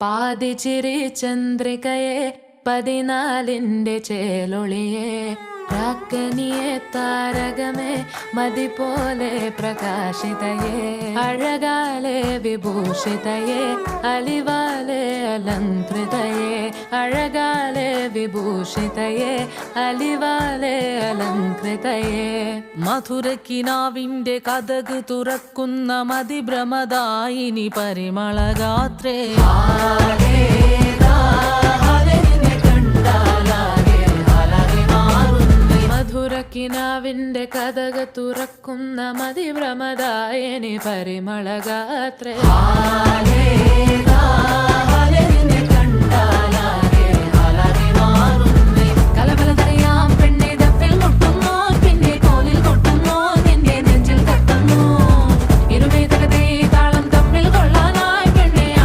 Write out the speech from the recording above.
പാതിച്ചിരി ചന്ദ്രികയെ പതിനാലിന്റെ ചേലൊളിയെ. രാക്കനിയെ താരകമേ മതി പോലെ പ്രകാശിതയെ. അഴകാലെ വിഭൂഷിതയെ അലിവാലെ അലങ്കൃതയെ അഴകാലെ വിഭൂഷിതയെ അലിവാലെ അലങ്കൃതയെ. മധുരക്കിനാവിന്റെ കഥക് തുറക്കുന്ന മതിഭ്രമദായിനി പരിമളഗാത്രേ. മധുരക്കിനാവിന്റെ കഥക തുറക്കുന്ന മതിഭ്രമദായനി പരിമളഗാത്രേ.